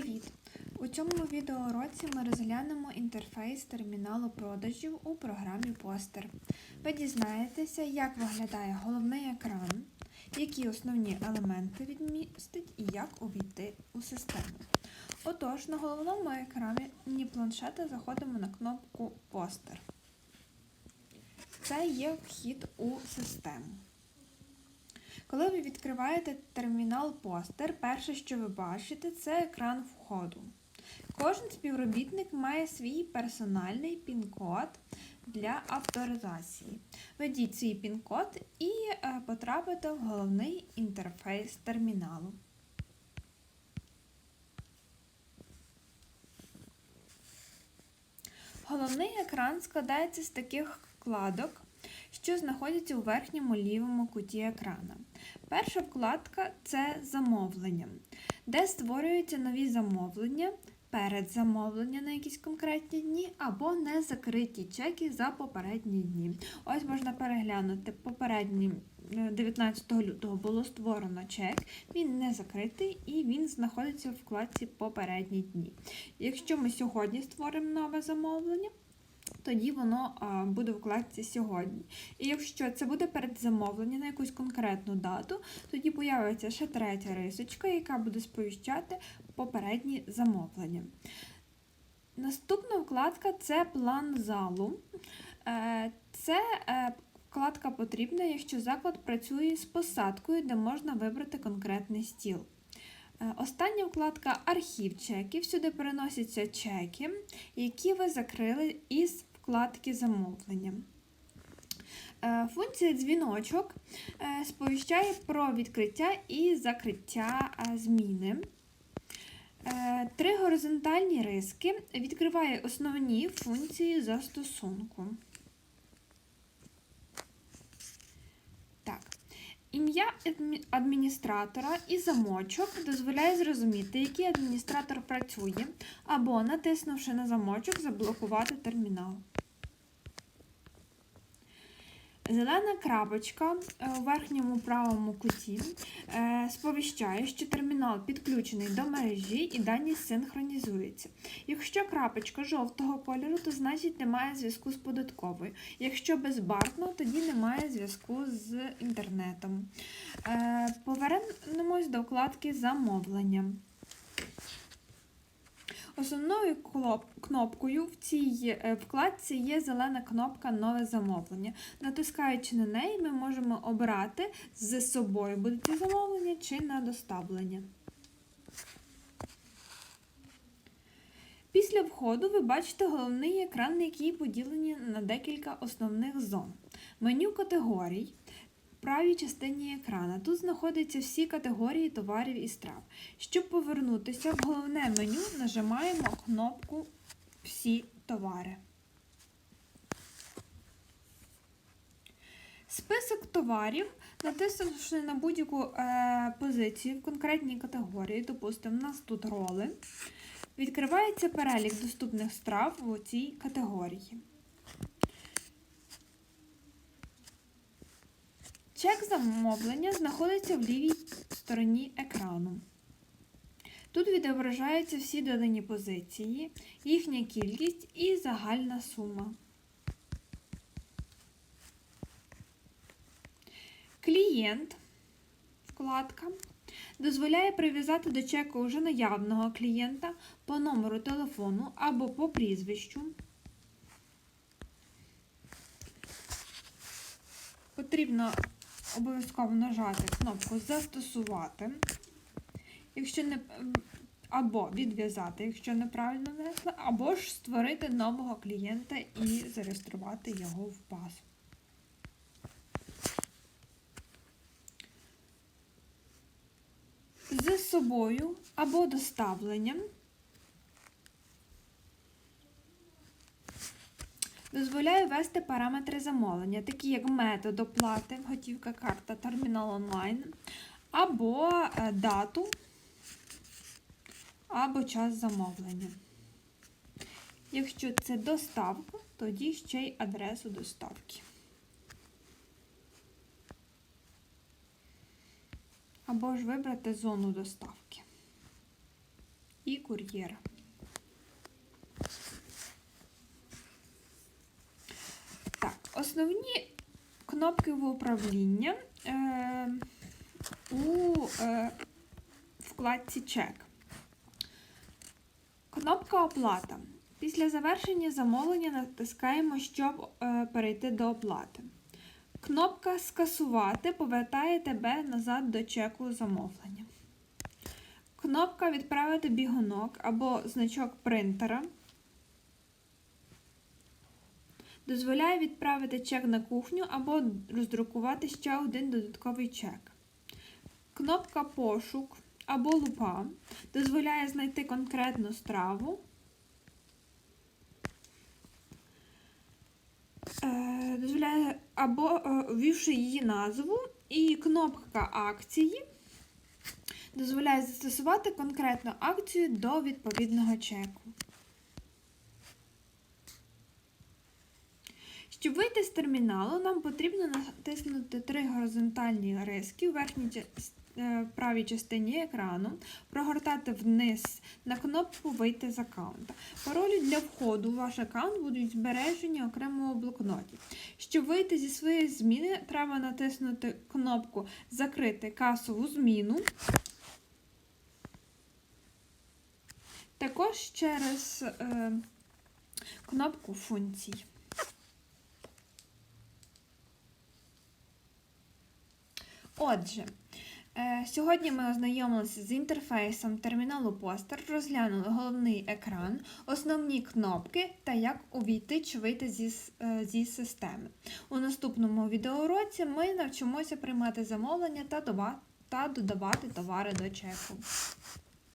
Привіт! У цьому відеоуроці ми розглянемо інтерфейс терміналу продажів у програмі Постер. Ви дізнаєтеся, як виглядає головний екран, які основні елементи відмістить і як увійти у систему. Отож, на головному екрані планшета заходимо на кнопку Постер. Це є вхід у систему. Коли ви відкриваєте термінал постер, перше, що ви бачите, це екран входу. Кожен співробітник має свій персональний пін-код для авторизації. Введіть свій пін-код і е, потрапите в головний інтерфейс терміналу. Головний екран складається з таких вкладок, що знаходяться у верхньому лівому куті екрана. Перша вкладка це замовлення, де створюються нові замовлення, передзамовлення на якісь конкретні дні або незакриті чеки за попередні дні. Ось можна переглянути попередні. 19 лютого було створено чек, він не закритий і він знаходиться в вкладці Попередні дні. Якщо ми сьогодні створимо нове замовлення, тоді воно буде в вкладці сьогодні. І якщо це буде передзамовлення на якусь конкретну дату, тоді появиться ще третя рисочка, яка буде сповіщати попередні замовлення. Наступна вкладка це план залу. Е, це е, вкладка потрібна, якщо заклад працює з посадкою, де можна вибрати конкретний стіл. Е, остання вкладка архів чеків. Сюди переносяться чеки, які ви закрили із вкладки замовлення. Е, функція дзвіночок е, сповіщає про відкриття і закриття зміни. Три горизонтальні риски відкриває основні функції застосунку. Ім'я адміністратора і замочок дозволяє зрозуміти, який адміністратор працює, або, натиснувши на замочок, заблокувати термінал. Зелена крапочка е, у верхньому правому куті е, сповіщає, що термінал підключений до мережі і дані синхронізуються. Якщо крапочка жовтого кольору, то значить немає зв'язку з податковою. Якщо безбарвно, тоді немає зв'язку з інтернетом. Е, повернемось до вкладки замовлення. Основною кнопкою в цій е, вкладці є зелена кнопка Нове замовлення. Натискаючи на неї, ми можемо обрати з собою буде це замовлення чи на доставлення. Після входу ви бачите головний екран, який поділені на декілька основних зон. Меню категорій правій частині екрана. Тут знаходяться всі категорії товарів і страв. Щоб повернутися в головне меню, нажимаємо кнопку Всі товари. Список товарів, натиснувши на будь-яку е, позицію в конкретній категорії, допустимо, у нас тут роли, відкривається перелік доступних страв у цій категорії. Чек замовлення знаходиться в лівій стороні екрану. Тут відображаються всі додані позиції, їхня кількість і загальна сума. Клієнт вкладка дозволяє прив'язати до чеку вже наявного клієнта по номеру телефону або по прізвищу. Потрібно обов'язково нажати кнопку Застосувати, якщо не або відв'язати, якщо неправильно внесли, або ж створити нового клієнта і зареєструвати його в базу. З собою або доставленням дозволяє ввести параметри замовлення, такі як метод оплати, готівка, карта, термінал онлайн, або е, дату, або час замовлення. Якщо це доставка, тоді ще й адресу доставки. Або ж вибрати зону доставки. і кур'єр. Основні кнопки в управління е, у е, вкладці чек. Кнопка оплата. Після завершення замовлення натискаємо, щоб е, перейти до оплати. Кнопка Скасувати повертає тебе назад до чеку замовлення. Кнопка Відправити бігунок або значок принтера. Дозволяє відправити чек на кухню або роздрукувати ще один додатковий чек. Кнопка Пошук або лупа дозволяє знайти конкретну страву. Е, Дозволяє або е, ввівши її назву, і кнопка акції дозволяє застосувати конкретну акцію до відповідного чеку. Щоб вийти з терміналу, нам потрібно натиснути три горизонтальні риски у верхній е, правій частині екрану, прогортати вниз на кнопку Вийти з аккаунта. Паролі для входу в ваш аккаунт будуть збережені окремо у блокноті. Щоб вийти зі своєї зміни, треба натиснути кнопку Закрити касову зміну. Також через е, кнопку функцій. Отже, е, сьогодні ми ознайомилися з інтерфейсом терміналу Постер, розглянули головний екран, основні кнопки та як увійти чи вийти зі, е, зі системи. У наступному відеоуроці ми навчимося приймати замовлення та, доба- та додавати товари до чеку.